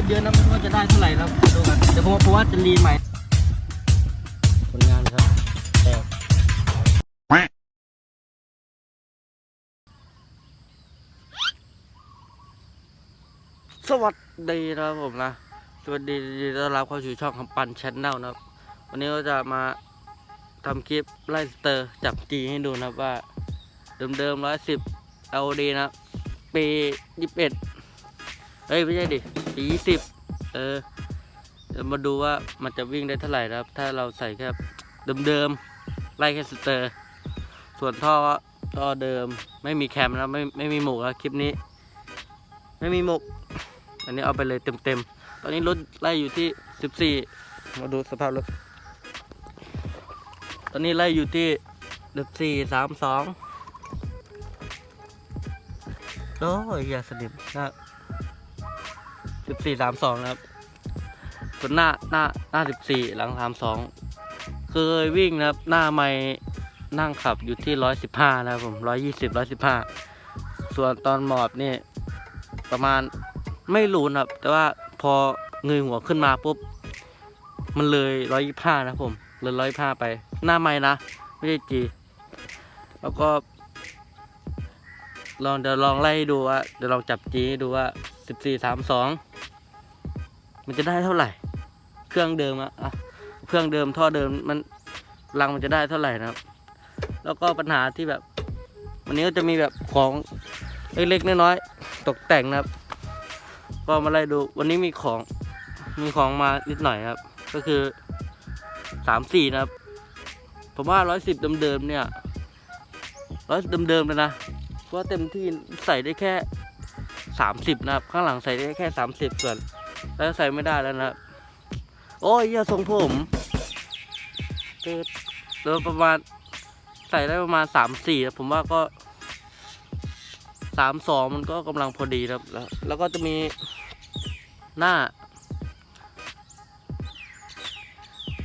ตรเยอะนะไม่รู้ว่าจะได้เท่าไหร่แล้วดูกันเดี๋ยวผมผมว่าจะรีใหม่ผลงานครับแต่สวัสดีนะครับผมนะ สวัสดียินดีต้อนรับเข้าสู่ช่องคำปันชแนลนะครับ วันนี้ก็จะมาทำคลิปไล่สเตอร์จับจีให้ดูนะครับว่าเดิมๆร้อยสิบ LD นะครับปียี่สิบเอ็ด เอ้ยไม่ใช่ดิปียี่สิบเออมาดูว่ามันจะวิ่งได้เท่าไหร่นะครับ ถ้าเราใส่แค่เดิมๆไล่แค่สเตอร์ ส่วนท่อท่อเดิมไม่มีแคมนะไม่ไม่มีหมกแล้วคลิปนี้ ไม่มีหมก อันนี้เอาไปเลยเต็มๆ ตอนนี้รถไล่อยู่ที่สิบสี่มาดูสภาพรถตอนนี้ไล่อยู่ที่สิบสี่สามสองโอ้ยอย่าสนิมนะ สิบสี่สามสองนะครับส่วนหน้าหน้าหน้าสิบสี่หลังสามสองเคยวิ่งนะครับ หน้าไม่นั่งขับอยู่ที่ร้อยสิบห้านะครับผมร้อยยี่สิบร้อยสิบห้าส่วนตอนหมอบนี่ประมาณไม่รู้นะครับ แต่ว่าพอเงยหัวขึ้นมาปุ๊บ มันเลยร้อยยี่ห้านะผมเลยร้อยห้าไป หน้าไม่นะ ไม่ใช่จี แล้วก็ ลองเดี๋ยวลองไล่ดูว่าเดี๋ยวลองจับจีดูว่าสิบสี่สามสอง มันจะได้เท่าไหร่ เครื่องเดิมอะอะเครื่องเดิมท่อเดิมมันรังมันจะได้เท่าไหร่นะครับ แล้วก็ปัญหาที่แบบ วันนี้ก็จะมีแบบของเล็กๆน้อยๆตกแต่งนะครับ ก็มาไล่ดูวันนี้มีของมีของมานิดหน่อยครับ ก็คือสามสี่นะครับ ผมว่าร้อยสิบเดิมๆเนี่ยร้อยเดิมๆเลยนะก็เต็มที่ใส่ได้แค่สามสิบนะครับ ข้างหลังใส่ได้แค่สามสิบส่วน แล้วใส่ไม่ได้แล้วนะครับโอ้ยอย่าทรงผมเกิดเหลือประมาณใส่ได้ประมาณสามสี่ผมว่าก็สามสองมันก็กำลังพอดีครับแล้วแล้วก็จะมีหน้า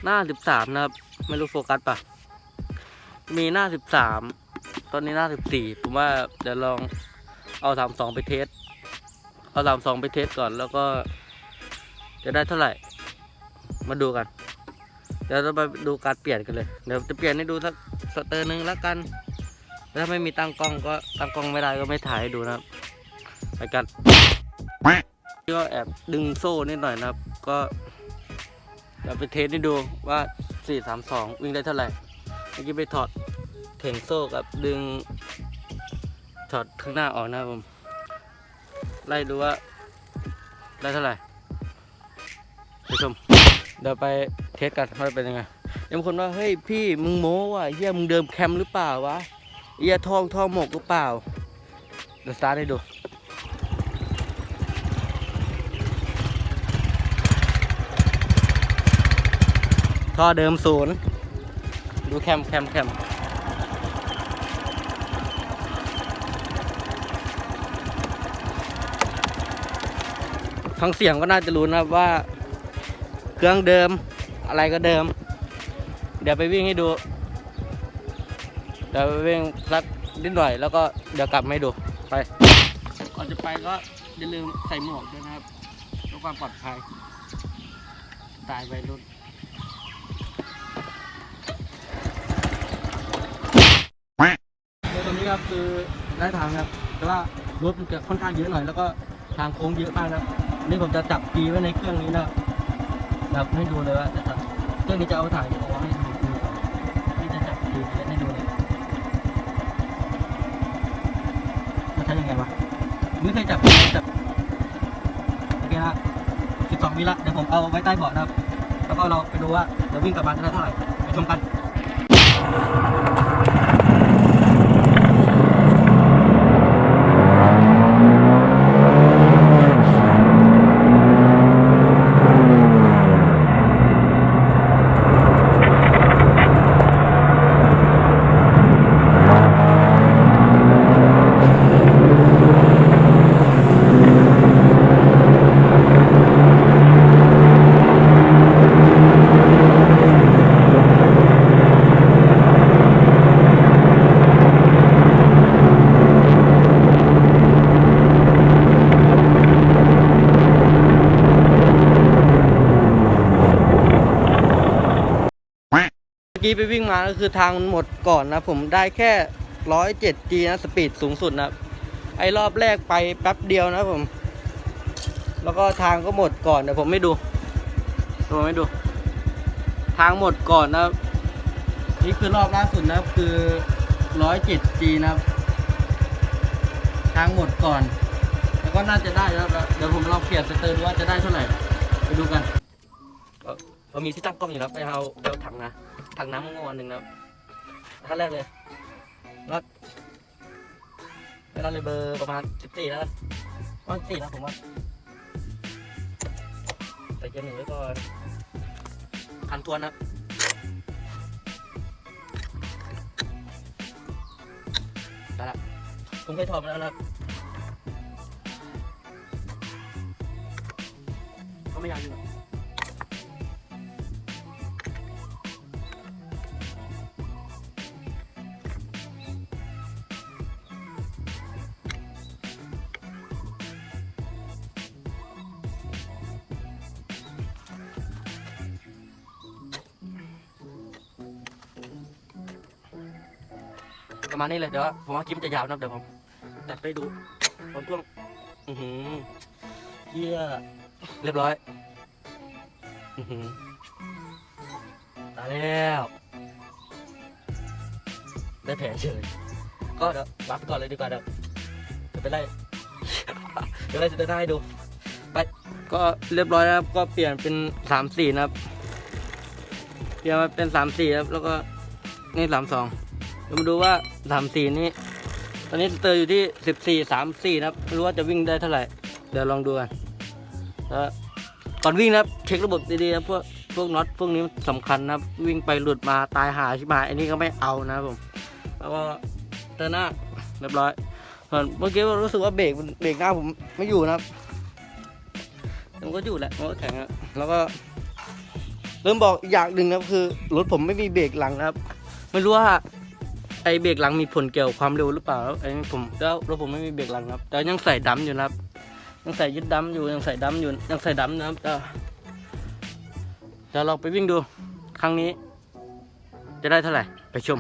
หน้าสิบสามนะครับ ไม่รู้โฟกัสปะมีหน้าสิบสามตอนนี้หน้าสิบสี่ผมว่าเดี๋ยวลองเอาสามสองไปเทส เอาสามสองไปเทสก่อนแล้วก็ จะได้เท่าไหร่ มาดูกันเดี๋ยวเราไปดูการเปลี่ยนกันเลยเดี๋ยวจะเปลี่ยนให้ดูสักสเตอร์หนึ่งแล้วกันถ้าไม่มีตั้งกล้องก็ตั้งกล้องไม่ได้ก็ไม่ถ่ายให้ดูนะครับไปกันก็แอบดึงโซ่นิดหน่อยนะครับ ก็เดี๋ยวไปเทสให้ดูว่า 432 วิ่งได้เท่าไหร่เมื่อกี้ไปถอดเข่งโซ่กับดึงช็อตข้างหน้าออกนะครับผม ไล่ดูว่า ได้เท่าไหร่ ไปชมเดี๋ยวไปเทสกันว่าเป็นยังไงยังมีคนว่าเฮ้ยพี่มึงโม้ว่ะเฮียมึงเดิมแคมหรือเปล่าวะเฮียทองทองหมกหรือเปล่าเดี๋ยวสตาร์ทให้ดูท่อเดิมศูนย์ดูแคมแคมแคมฟังเสียงก็น่าจะรู้นะว่า เครื่องเดิม อะไรก็เดิม เดี๋ยวไปวิ่งให้ดู เดี๋ยวไปวิ่งสักนิดหน่อยแล้วก็เดี๋ยวกลับมาให้ดูไป ก่อนจะไปก็อย่าลืมใส่หมวกด้วยนะครับเพื่อความปลอดภัย ตายไปรุ่นนตรงนี้ครับคือได้ทางครับ แต่ว่ารถมันจะค่อนข้างเยอะหน่อยแล้วก็ทางโค้งเยอะมากนะครับนี่ผมจะจับปีไว้ในเครื่องนี้นะครับ แบบให้ดูเลยว่าจะจับเครื่องนี้จะเอาถ่ายเอาไว้ให้ดูดูนี่จะจับปีให้ดูเลยมันใช้ยังไงวะไม่เคยจับจับโอเคนะสิบสองวิละเดี๋ยวผมเอาไว้ใต้เบาะนะครับ แล้วก็เราไปดูว่าเดี๋ยววิ่งกลับมาจะได้เท่าไหร่ไปชมกัน กี้ไปวิ่งมาก็คือทางมันหมดก่อนนะ ผมได้แค่ร้อยเจ็ดจีนะสปีดสูงสุดนะไอ้รอบแรกไปแป๊บเดียวนะผม แล้วก็ทางก็หมดก่อนเดี๋ยวผมไม่ดูผมไม่ดู ทางหมดก่อนนะนี่คือรอบล่าสุดนะคือร้อยเจ็ดจีนะทางหมดก่อน แล้วก็น่าจะได้แล้วเดี๋ยวผมลองเปลี่ยนสเตอร์ดูว่าจะได้เท่าไหร่ไปดูกันเรามีที่ตั้งกล้องอยู่แล้วไปเอาเอาถังนะ ถังน้ำงอนหนึ่งนะครับขั้นแรกเลยน็อตเวลาเลยเบอร์ประมาณสิบสี่แล้วประมาณสี่นะผมว่าใส่เกียร์หนึ่งไว้ก่อนคันทวนนะได้ละผมเคยถอดมาแล้วนะก็ไม่ยากอยู่ มาณนี้เลยเดี๋ยวผมว่าคลิปจะยาวนะเดี๋ยวผมตัดไปดูตอนช่วงอือหือเยี่ยเรียบร้อย อือหือตายแล้วได้แผลเฉยก็เดี๋ยววัดไปก่อนเลยดีกว่าเดี๋ยวเดี๋ยวไปไล่เดี๋ยวไล่จะได้ให้ดู ไป ก็เรียบร้อยแล้วก็เปลี่ยนเป็นสามสี่นะครับ เปลี่ยนมาเป็นสามสี่ครับแล้วก็นี่สามสองเดี๋ยวมาดูว่า สามสี่นี้ตอนนี้เตอร์อยู่ที่สิบสี่สามสี่นะครับไม่รู้ว่าจะวิ่งได้เท่าไหร่ เดี๋ยวลองดูกันแล้วก่อนวิ่งนะครับ เช็คระบบดีๆนะพวกพวกน็อตพวกนี้สำคัญนะครับวิ่งไปหลุดมาตายหาชิบหายอันนี้ก็ไม่เอานะผมแล้วก็เตือนหน้าเรียบร้อยส่วนเมื่อกี้รู้สึกว่าเบรกเบรกหน้าผมไม่อยู่นะครับมันก็อยู่แหละมันก็แข็งแล้วก็เริ่มบอกอีกอย่างหนึ่งนะครับคือรถผมไม่มีเบรกหลังนะครับ ไม่รู้ว่า ไอเบรกหลังมีผลเกี่ยวความเร็วหรือเปล่าครับไอ้นี่ผมแล้วรถผมไม่มีเบรกหลังครับ แต่ยังใส่ดำอยู่นะครับ ยังใส่ยึดดำอยู่ยังใส่ดำอยู่ยังใส่ดำนะครับเดี๋ยวเราไปวิ่งดู ครั้งนี้ จะได้เท่าไหร่ไปชม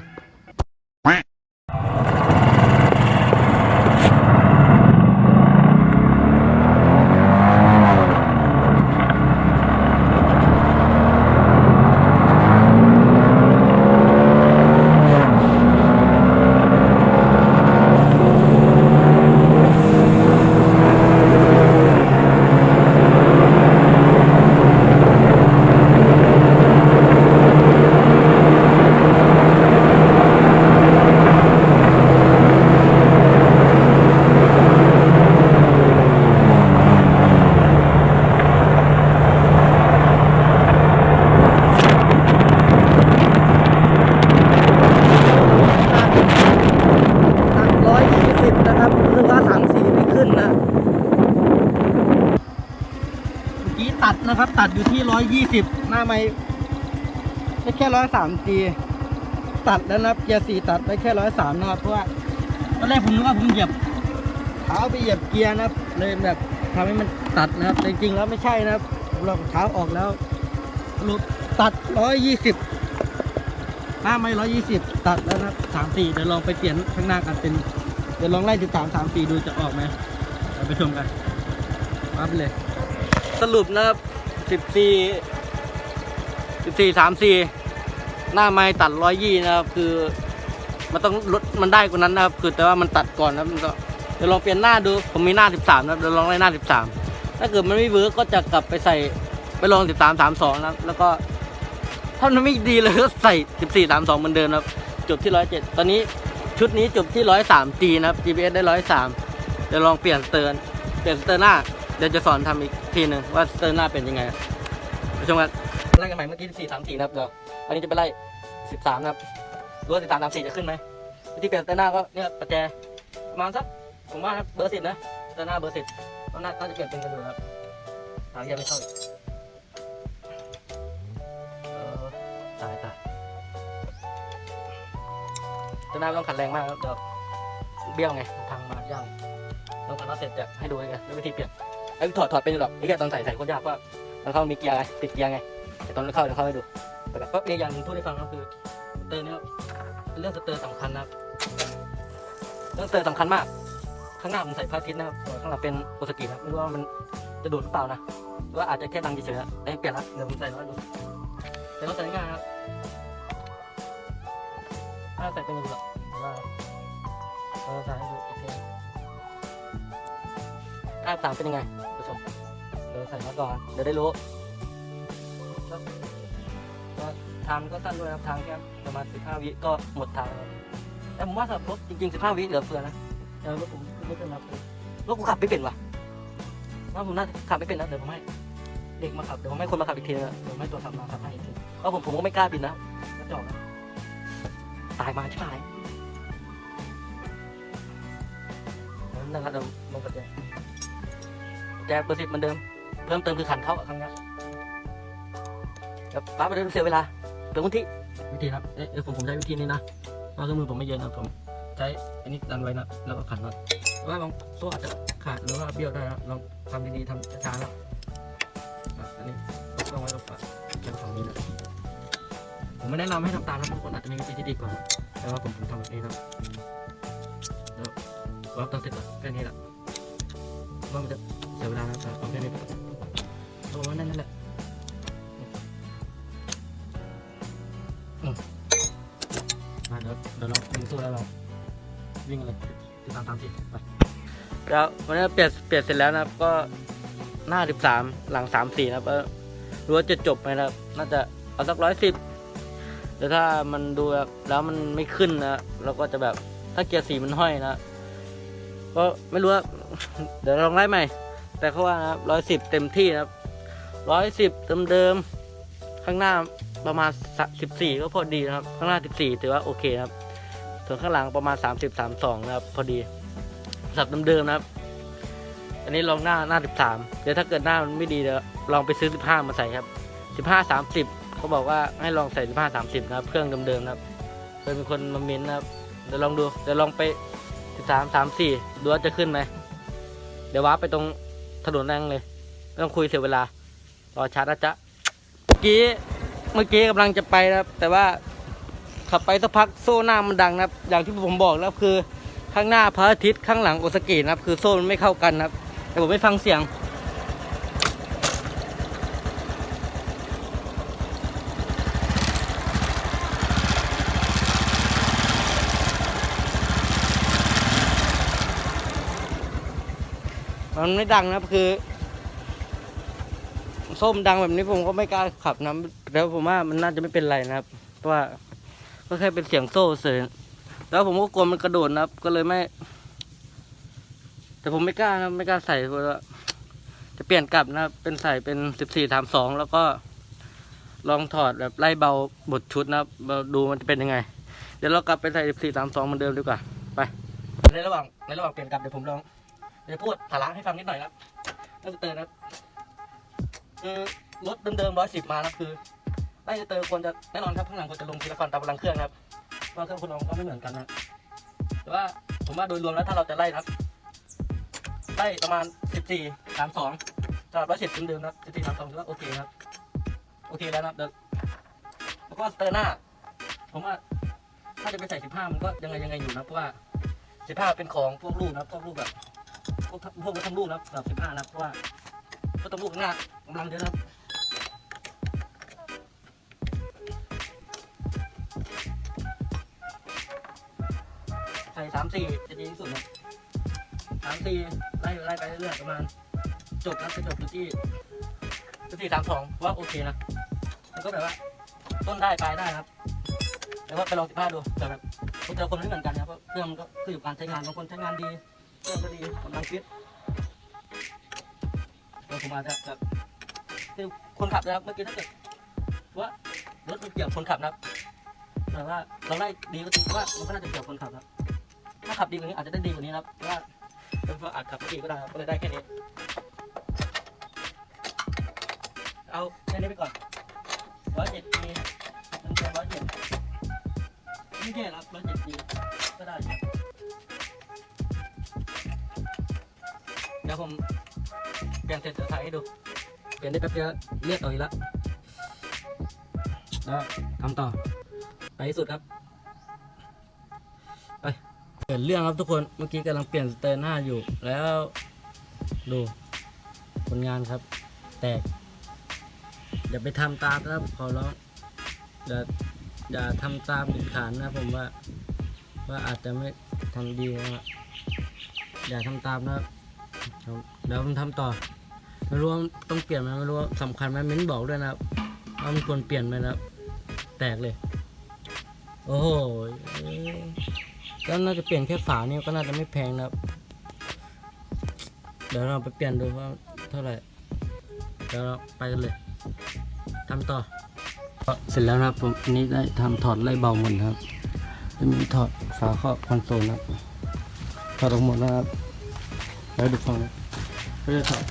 ตักร้อยยี่สิบนะครับรู้สึกว่าถังสีไม่ขึ้นนะ เมื่อกี้ตัดนะครับ ตัดอยู่ที่ร้อยยี่ สิบหน้าไม่ได้แค่ร้อยสามจีตัดแล้วนะเกียร์สี่ตัดได้แค่ร้อยสามนะครับ เพราะว่าตอนแรกผมนึกว่าผมเหยียบเท้าไปเหยียบเกียร์นะครับเลยแบบทำให้มันตัดนะครับแต่จริงๆแล้วไม่ใช่นะครับผมลองเท้าออกแล้วสรุปตัดร้อยยี่สิบหน้าไม่ร้อยยี่สิบตัดแล้วนะสามสี่เดี๋ยวลองไปเปลี่ยนข้างหน้ากันเป็นเดี๋ยวลองไล่ติดตามสามสี่ดูจะออกไหมเดี๋ยวไปชมกันมาไปเลย สรุปนะครับสิบสี่ สี่สามสี่หน้าไม่ตัดร้อยยี่นะครับ คือ มันต้องลดมันได้กว่านั้นนะครับ คือแต่ว่ามันตัดก่อนนะมันก็เดี๋ยวลองเปลี่ยนหน้าดูผมมีหน้าสิบสามนะครับเดี๋ยวลองไล่หน้าสิบสามถ้าเกิดมันไม่เวิร์กก็จะกลับไปใส่ไปลองสิบสามสามสองนะครับแล้วก็ถ้ามันไม่ดีเลยก็ใส่สิบสี่สามสองเหมือนเดิมนะครับ จบที่ร้อยเจ็ดตอนนี้ชุดนี้จบที่ร้อยสามจีนะครับ GPS ได้ร้อยสามเดี๋ยวลองเปลี่ยนเตือร์เปลี่ยนเตือร์หน้าเดี๋ยวจะสอนทำอีกทีหนึ่งว่าเตือร์หน้าเป็นยังไงไปชมกัน ไล่กันใหม่เมื่อกี้สี่สามสี่นะครับเดี๋ยวอันนี้จะไปไล่สิบสามนะครับดูว่าสิบสามสามสี่จะขึ้นไหมวิธีเปลี่ยนสเตอร์หน้าก็เนี่ยประแจประมาณสักผมว่านะเบอร์สิบนะสเตอร์หน้าเบอร์สิบตอนหน้าน่าจะเปลี่ยนเป็นกระดูกครับหางยังไม่เข้าอีกเออตายตายสเตอร์หน้าต้องขันแรงมากครับเดี๋ยวเบี้ยวไงทางมาย่างต้องขันน็อตเสร็จจะให้ดูไงแล้ววิธีเปลี่ยนไอ้ถอดถอดเป็นหรอกไอ้แค่ตอนใส่ใส่คตรยากว่า ตอนเข้ามีเกียร์ไงติดเกียร์ไงแต่ตอนเข้าเดี๋ยวเข้าให้ดูแต่ก็เนี่ยอย่างหนึ่งพูดให้ฟังก็คือเตอร์เนี่ยเรื่องสเตอร์สำคัญนะครับเรื่องสเตอร์สำคัญมาก ข้างหน้าผมใส่พาทิตนะครับส่วนข้างหลังเป็นโอสกินะครับไม่รู้ว่ามันจะดูดหรือเปล่านะหรือว่าอาจจะแค่ดังเฉยๆได้เปลี่ยนละเดี๋ยวผมใส่แล้วดูแต่ต้องใส่ง่ายครับถ้าใส่เป็นยังไงหรอกแต่ว่าเราใส่ให้ดูอีกทีอ้าสามเป็นยังไง เดี๋ยวใส่มาก่อน เดี๋ยวได้รู้ ก็ก็ทางก็สั้นด้วยนะครับทางแค่ประมาณ 15 วิก็หมดทางแล้วแต่ผมว่าสำหรับรถจริง ๆ 15 วิเหลือเฟือนะเออรถผมไม่เป็นไรรถกูขับไม่เป็นว่ะว่าผมน่าขับไม่เป็นนะเดี๋ยวผมให้เด็กมาขับเดี๋ยวผมให้คนมาขับอีกทีนะเดี๋ยวผมให้ตัวขับมาขับให้อีกทีเพราะผมผมก็ไม่กล้าบินนะกระจอกนะตายมาใช่ไหมนั่นแหละเดี๋ยวลงกระแจแจเบอร์สิบเหมือนเดิม เพิ่มเติมคือขันเข้าครั้งนี้เดี๋ยวป้าไปเดินเสียเวลาเติมพื้นที่วิธีครับเอ๊ะผมผมใช้วิธีนี้นะเพราะเครื่องมือผมไม่เยอะนะผมใช้อันนี้ดันไว้นะแล้วก็ขันน็อตว่าบางโซ่อาจจะขาดหรือว่าเบี้ยวได้นะลองทำดีๆทำช้าๆนะอะอันนี้ต้องไว้ตรงฝั่งแค่ฝั่งนี้นะผมไม่แนะนำให้ทำตามนะทุกคนอาจจะมีวิธีที่ดีกว่าแต่ว่าผมผมทำแบบนี้นะแล้วรอบตัดเสร็จแล้วแค่นี้แหละว่ามันจะเสียเวลานะแต่เอาแค่นี้ ไปก่อนเอาประมาณนั้นนั่นแหละอืมมาเดี๋ยวเดี๋ยวเราดึงโซ่แล้วเราวิ่งอะไรติดตามตามที่ไปแล้ววันนี้เปลี่ยนเปลี่ยนเสร็จแล้วนะครับ ก็หน้าสิบสามหลังสามสี่นะครับก็รู้ว่าจะจบไหมนะครับ น่าจะเอาสักร้อยสิบแต่ถ้ามันดูแบบแล้วมันไม่ขึ้นนะเราก็จะแบบถ้าเกียร์สีมันห้อยนะก็ไม่รู้ว่าเดี๋ยวลองไล่ใหม่ แต่เขาว่านะครับร้อยสิบเต็มที่นะครับ ร้อยสิบเดิมๆข้างหน้าประมาณสิบสี่ก็พอดีนะครับ ข้างหน้าสิบสี่ถือว่าโอเคครับ ส่วนข้างหลังประมาณ30 32นะครับ พอดีสับเดิมๆนะครับ อันนี้ลองหน้าหน้า13เดี๋ยวถ้าเกิดหน้ามันไม่ดีเดี๋ยวลองไปซื้อ15มาใส่ครับ15 30เขาบอกว่าให้ลองใส่15 30นะครับ เครื่องเดิมๆนะครับเคยมีคนมาเม้นนะครับเดี๋ยวลองดูเดี๋ยวลองไป13 34ดูว่าจะขึ้นไหมเดี๋ยวว้าไปตรงถนนนั่งเลยไม่ต้องคุยเสียเวลา รอชาร์จนะจ๊ะเมื่อกี้เมื่อกี้กำลังจะไปนะครับ แต่ว่าขับไปสักพักโซ่หน้ามันดังนะครับ อย่างที่ผมบอกแล้วคือข้างหน้าพระอาทิตย์ข้างหลังโอสกินะครับ คือโซ่มันไม่เข้ากันนะครับแต่ผมไม่ฟังเสียงมันไม่ดังนะครับคือ ส้มดังแบบนี้ผมก็ไม่กล้าขับนะแล้วผมว่ามันน่าจะไม่เป็นไรนะครับ เพราะว่าก็แค่เป็นเสียงโซ่เสยแล้วผมก็กลัวมันกระโดดนะครับ ก็เลยไม่ แต่ผมไม่กล้านะไม่กล้าใส่เพราะว่าจะเปลี่ยนกลับนะครับ เป็นใส่เป็นสิบสี่สามสองแล้วก็ ลองถอดแบบไล่เบาบทชุดนะครับเราดูมันจะเป็นยังไง เดี๋ยวเรากลับไปใส่สิบสี่สามสองเหมือนเดิมดีกว่าไปในระหว่างในระหว่างเปลี่ยนกลับเดี๋ยวผมลองเดี๋ยวพูดสาระให้ฟังนิดหน่อยครับก็สเตือนะครับ คือรถเดิมๆร้อยสิบมานะคือไล่สเตอร์ควรจะแน่นอนครับข้างหลังควรจะลงทีละฟันตามกำลังเครื่องครับเพราะเครื่องคนเราก็ไม่เหมือนกันนะแต่ว่าผมว่าโดยรวมแล้วถ้าเราจะไล่นะครับไล่ประมาณ14 32สำหรับร้อยสิบเดิมๆนะครับ14 32ถือว่าโอเคครับ โอเคแล้วนะเดี๋ยวแล้วก็สเตอร์หน้า ผมว่าถ้าจะไปใส่15มันก็ยังไงยังไงอยู่นะเพราะว่า15เป็นของพวกลูกนะพวกลูกแบบพวกพวกทั้งลูกนะครับแบบ15นะเพราะว่า รถทั้งลูกข้างหน้ากำลังเยอะนะครับใส่สามสี่จะดีที่สุดนะสามสี่ไล่ไล่ไปเรื่อยๆประมาณ จบแล้วจะจบอยู่ที่จุดที่สามสองว่าโอเคนะมันก็แบบว่า ต้นได้ปลายได้ครับแต่ว่าไปลองสิบห้าดูแต่แบบคนแต่ละคนไม่เหมือนกันนะเพราะเครื่องมันก็ขึ้นอยู่การใช้งานบางคนใช้งานดีเครื่องก็ดีกำลังฟิต ผมอาจจะแบบคือคนขับนะครับเมื่อกี้ถ้าเกิดว่ารถมันเกี่ยวคนขับนะครับแต่ว่าเราได้ดีก็จริงว่ามันก็น่าจะเกี่ยวคนขับครับ ถ้าขับดีกว่านี้อาจจะได้ดีกว่านี้นะครับเพราะว่าเป็นเพราอาจขับไม่ดีก็ได้ครับก็เลยได้แค่นี้ เอาแค่นี้ไปก่อนร้อยเจ็ดปีมันเป็นร้อยเจ็ดไม่แย่ครับร้อยเจ็ดปีก็ได้ครับเดี๋ยวผม ลี่ยนเสร็จจะถ่ายให้ดู เปลี่ยนได้แป๊บเดียวเลือดออกอีกแล้วแล้วทำต่อ ไปที่สุดครับ ไปเกิดเรื่องครับทุกคน เมื่อกี้กำลังเปลี่ยนสเตอร์หน้าอยู่ แล้วดูผลงานครับ แตก อย่าไปทำตามนะครับ ขอร้อง อย่า อย่าทำตามเด็ดขาดนะผมว่า ว่าอาจจะไม่ทำดีนะอย่าทำตามนะครับเดี๋ยวผมทำต่อ ไม่รู้ว่าต้องเปลี่ยนไหมไม่รู้ว่าสำคัญไหมเม้นบอกด้วยนะครับว่ามันควรเปลี่ยนไหมนะครับ แตกเลย โอ้โหก็น่าจะเปลี่ยนแค่ฝานี่ก็น่าจะไม่แพงนะครับ เดี๋ยวเราไปเปลี่ยนดูว่าเท่าไหร่เดี๋ยวเราไปกันเลยทำต่อเสร็จแล้วนะครับผมอันนี้ได้ทำถอดไล่เบาหมดนครับจะมีถอดฝาครอบคอนโซลนะครับถอดออกหมดนะครับแล้วดูฟังนะก็จะถอด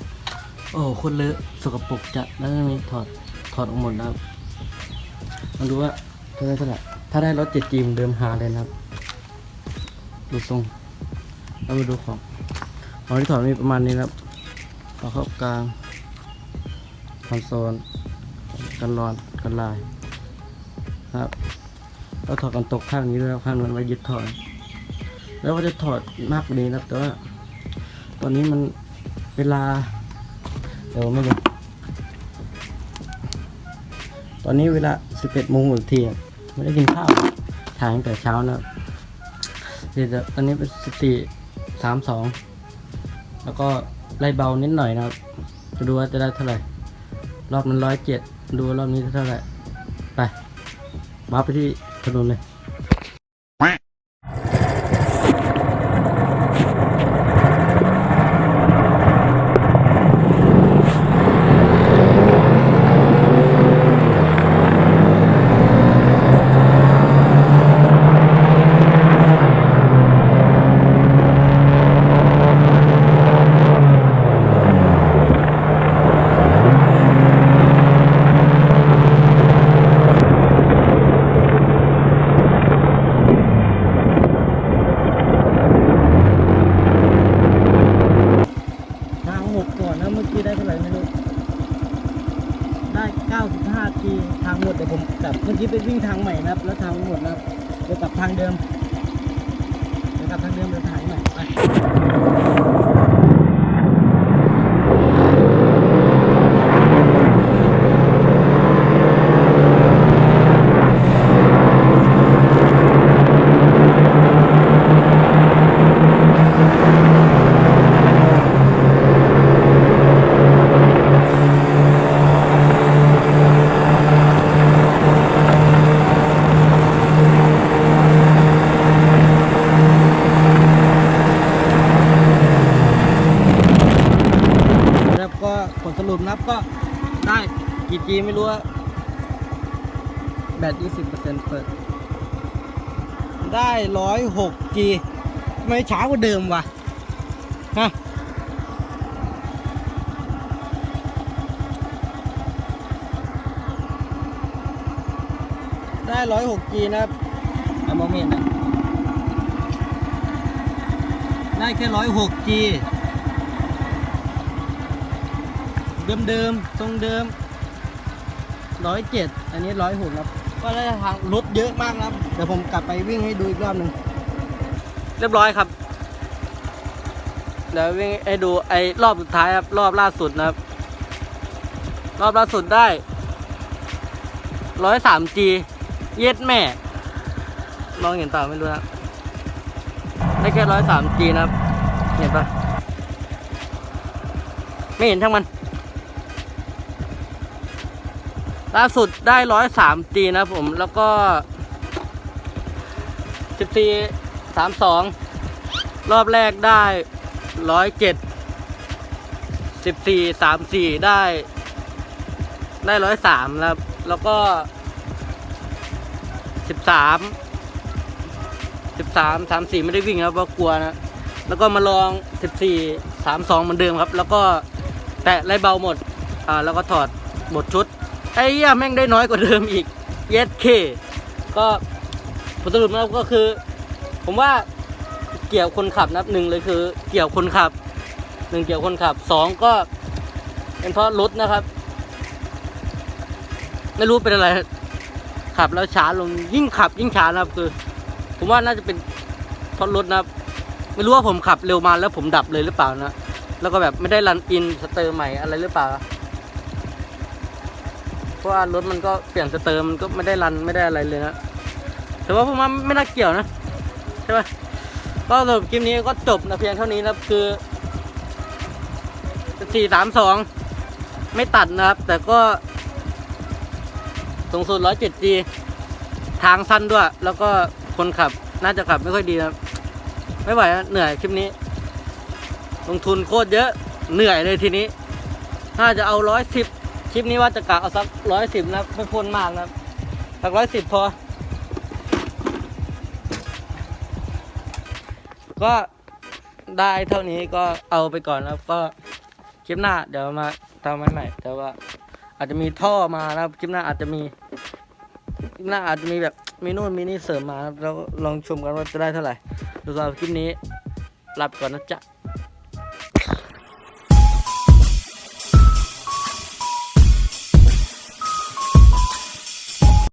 โอ้คนเลอะสกปรกจัดแล้วจะมีถอดถอดออกหมดนะครับมาดูว่าเท่าไหรเท่าไหร่ถ้าได้รถเจ็ดจีมเดิมหาเลยนะครับ ดูทรงแล้วมาดูของของที่ถอดมีประมาณนี้นะครับฝาครอบกลางคอนโซลกันร้อนกันลายนะครับแล้วถอดกันตกข้างนี้ด้วยครับข้างนั้นไว้ยึดถอดแล้วก็จะถอดมากกว่านี้นะครับแต่ว่าตอนนี้มันเวลา เดี๋ยวไม่รู้ตอนนี้เวลา 11โมงหมดทีอะไม่ได้กินข้าวถ่ายตั้งแต่เช้านะเดี๋ยวตอนนี้เป็น 14 32 แล้วก็ไล่เบานิดหน่อยนะครับจะดูว่าจะได้เท่าไหร่ รอบมันร้อยเจ็ดดูว่ารอบนี้เท่าไหร่ ไป มาไปที่ถนนเลย ทางหกก่อนนะเมื่อกี้ได้เท่าไหร่ไม่รู้ ได้95ทีทางหมดเดี๋ยวผมกลับเมื่อกี้ไปวิ่งทางใหม่นะครับ แล้วทางหมดนะครับเดี๋ยวกลับทางเดิมเดี๋ยวกลับทางเดิมเดี๋ยวถ่ายใหม่ไปแล้วก็ผลสรุปนะครับก็ได้กี่จีไม่รู้ว่าแบต20%เปิด ได้106จีทำไม่ช้ากว่าเดิมวะฮะได้ร้อยหกจีนะครับอะมองไม่เห็นนะได้แค่ร้อยหกจีเดิมเดิมทรงเดิมร้อยเจ็ดอันนี้ร้อยหกครับ ก็ได้ทางรถเยอะมากนะครับเดี๋ยวผมกลับไปวิ่งให้ดูอีกรอบหนึ่งเรียบร้อยครับเดี๋ยววิ่งให้ดูไอ้รอบสุดท้ายครับ รอบล่าสุดนะครับ รอบล่าสุดได้ร้อยสามจีเย็ดแม่ มองเห็นเปล่าไม่รู้นะได้แค่ร้อยสามจีนะครับ เห็นปะไม่เห็นทั้งมัน ล่าสุดได้ร้อยสามจีนะผมแล้วก็สิบสี่สามสองรอบแรกได้ร้อยเจ็ดสิบสี่สามสี่ได้ ได้ร้อยสามครับ แล้วก็สิบสามสิบสามสามสี่ไม่ได้วิ่งครับเพราะกลัวนะแล้วก็มาลองสิบสี่สามสองเหมือนเดิมครับ แล้วก็แตะไล่เบาหมดอ่าแล้วก็ถอดหมดชุด ไอ้เหี้ยแม่งได้น้อยกว่าเดิมอีก เย็ดเค ก็ผลสรุปแล้วก็คือ ผมว่าเกี่ยวคนขับนับหนึ่งเลยคือ เกี่ยวคนขับหนึ่งเกี่ยวคนขับสองก็เป็นเพราะรถนะครับ ไม่รู้เป็นอะไร ขับแล้วช้าลงยิ่งขับ ยิ่งช้านะครับ คือ ผมว่าน่าจะเป็นเพราะรถนะครับ ไม่รู้ว่าผมขับเร็วมาแล้วผมดับเลยหรือเปล่านะแล้วก็แบบไม่ได้รันอินสเตอร์ใหม่อะไรหรือเปล่า เพราะว่ารถมันก็เปลี่ยนสเตอร์มันก็ไม่ได้รันไม่ได้อะไรเลยนะแต่ว่าผมว่าไม่น่าเกี่ยวนะใช่ไหมก็สรุปคลิปนี้ก็จบนะเพียงเท่านี้นะครับคือสี่สามสองไม่ตัดนะครับ แต่ก็สูงสุดร้อยเจ็ดจีทางสั้นด้วย แล้วก็คนขับน่าจะขับไม่ค่อยดีนะไม่ไหวนะเหนื่อยคลิปนี้ ลงทุนโคตรเยอะเหนื่อยเลยทีนี้ถ้าจะเอาร้อยสิบ คลิปนี้ว่าจะกะเอาสักร้อยสิบนะไม่พ้นมากนะสักร้อยสิบพอ ก็ได้เท่านี้ก็เอาไปก่อนแล้วก็คลิปหน้าเดี๋ยวมาทำใหม่ๆแต่ว่าอาจจะมีท่อมานะครับคลิปหน้าอาจจะมีคลิปหน้าอาจจะมีแบบมีนู่นมีนี่เสริมมาแล้วลองชมกันว่าจะได้เท่าไหร่สำหรับคลิปนี้ลาไปก่อนนะจ๊ะ